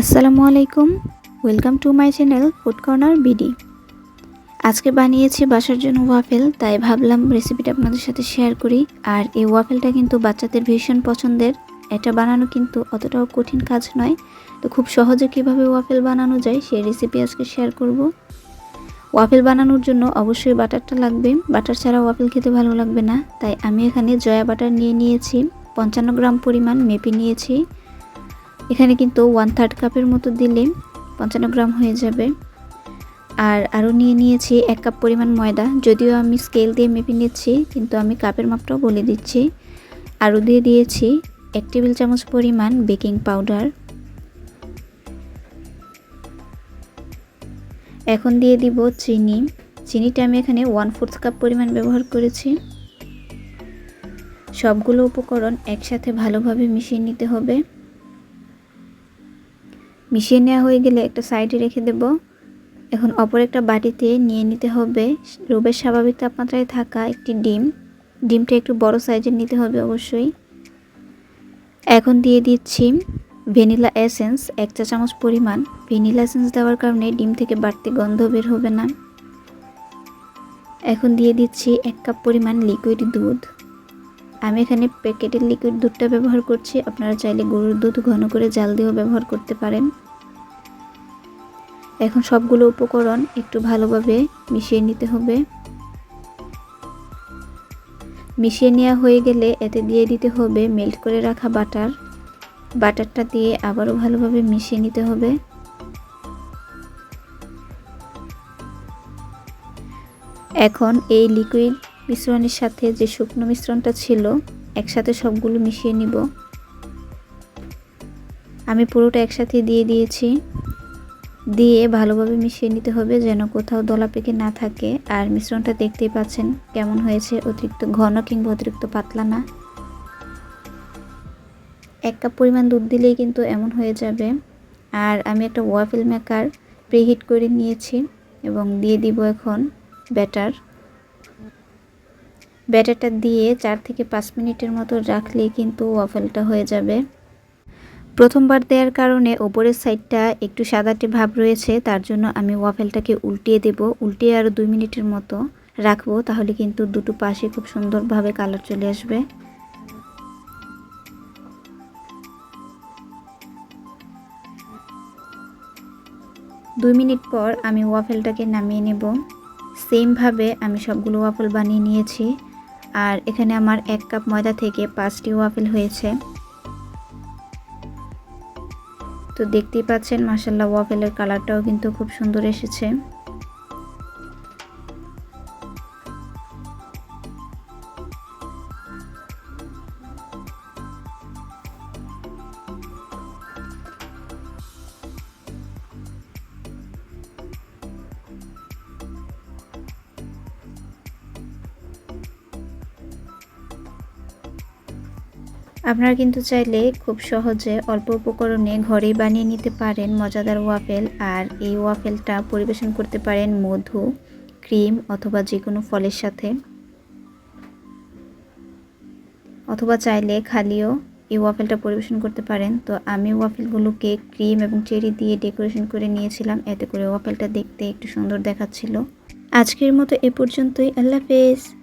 আসসালামু আলাইকুম। Welcome to my channel food corner BD আজকে বানিয়েছি বাসার জন্য ওয়াফেল তাই ভাবলাম রেসিপিটা আপনাদের সাথে শেয়ার করি। আর এই ওয়াফেলটা কিন্তু বাচ্চাদের ভীষণ পছন্দের। এটা বানানো কিন্তু অতটাও কঠিন কাজ নয়। তো খুব সহজে কীভাবে ওয়াফেল বানানো যায়, সেই রেসিপি আজকে শেয়ার করব। ওয়াফেল বানানোর জন্য অবশ্যই বাটারটা লাগবে। বাটার ছাড়া ওয়াফেল খেতে ভালো লাগবে না। তাই আমি এখানে জয়া বাটার নিয়ে নিয়েছি। পঞ্চান্ন গ্রাম পরিমাণ মেপে নিয়েছি। এখানে কিন্তু ওয়ান থার্ড কাপের মতো দিলে পঞ্চান্ন গ্রাম হয়ে যাবে। আর আরও নিয়ে নিয়েছি এক কাপ পরিমাণ ময়দা। যদিও আমি স্কেল দিয়ে মেপে নিচ্ছি, কিন্তু আমি কাপের মাপটাও বলে দিচ্ছি। আরও দিয়ে দিয়েছি এক টেবিল চামচ পরিমাণ বেকিং পাউডার এখন দিয়ে দিব চিনি। চিনিটা আমি এখানে ওয়ান ফোর্থ কাপ পরিমাণ ব্যবহার করেছি। সবগুলো উপকরণ একসাথে ভালোভাবে মিশিয়ে নিতে হবে। মিশিয়ে নেওয়া হয়ে গেলে একটা সাইডে রেখে দেব। এখন অপর একটা বাটিতে নিয়ে নিতে হবে। রুবের স্বাভাবিক তাপমাত্রায় থাকা একটি ডিম। ডিমটা একটু বড় সাইজের নিতে হবে অবশ্যই। এখন দিয়ে দিচ্ছি ভ্যানিলা এসেন্স, এক চা চামচ পরিমাণ। ভ্যানিলা এসেন্স দেওয়ার কারণে ডিম থেকে বাড়তি গন্ধ বের হবে না। এখন দিয়ে দিচ্ছি এক কাপ পরিমাণ লিকুইড দুধ। আমি এখানে প্যাকেটের লিকুইড দুধটা ব্যবহার করছি। আপনারা চাইলে গরুর দুধ ঘন করে জাল দিয়েও ব্যবহার করতে পারেন। এখন সবগুলো উপকরণ একটু ভালোভাবে মিশিয়ে নিতে হবে। মিশিয়ে নেওয়া হয়ে গেলে এতে দিয়ে দিতে হবে মেল্ট করে রাখা বাটার। বাটারটা দিয়ে আবারও ভালোভাবে মিশিয়ে নিতে হবে। এখন এই লিকুইড মিশ্রণের সাথে যে শুকনো মিশ্রণটা ছিল, একসাথে সবগুলো মিশিয়ে নিব। আমি পুরোটা একসাথে দিয়ে দিয়েছি। দিয়ে ভালোভাবে মিশিয়ে নিতে হবে যেন কোথাও দলা পেকে না থাকে। আর মিশ্রণটা দেখতেই পাচ্ছেন কেমন হয়েছে অতিরিক্ত ঘন কিংবা অতিরিক্ত পাতলা না। এক কাপ পরিমাণ দুধ দিলেই কিন্তু এমন হয়ে যাবে। আর আমি একটা ওয়াফেল মেকার প্রিহিট করে নিয়েছি এবং দিয়ে দিব এখন ব্যাটার ব্যাটারটা দিয়ে চার থেকে পাঁচ মিনিটের মতো রাখলেই কিন্তু ওয়াফেলটা হয়ে যাবে। প্রথমবার দেওয়ার কারণে ওপরের সাইডটা একটু সাদাটে ভাব রয়েছে, তার জন্য আমি ওয়াফেলটাকে উল্টিয়ে দেব। উল্টিয়ে আরও দুই মিনিটের মতো রাখব, তাহলে কিন্তু দুটো পাশে খুব সুন্দরভাবে কালার চলে আসবে। দুই মিনিট পর আমি ওয়াফেলটাকে নামিয়ে নেব। সেমভাবে আমি সবগুলো ওয়াফেল বানিয়ে নিয়েছি। আর এখানে আমার এক কাপ ময়দা থেকে পাঁচটি ওয়াফেল হয়েছে। তো দেখতেই পাচ্ছেন মাসাল্লাহ ওয়াফেলের কালারটাও কিন্তু খুব সুন্দর এসেছে। আপনারা কিন্তু চাইলে খুব সহজে অল্প উপকরণে ঘরেই বানিয়ে নিতে পারেন মজাদার ওয়াফেল। আর এই ওয়াফেলটা পরিবেশন করতে পারেন মধু, ক্রিম অথবা যে কোনো ফলের সাথে। অথবা চাইলে খালিও এই ওয়াফেলটা পরিবেশন করতে পারেন। তো আমি ওয়াফেলগুলোকে ক্রিম এবং চেরি দিয়ে ডেকোরেশন করে নিয়েছিলাম। এতে করে ওয়াফেলটা দেখতে একটু সুন্দর দেখাচ্ছিল। আজকের মতো এ পর্যন্তই। আল্লাহ হাফেজ।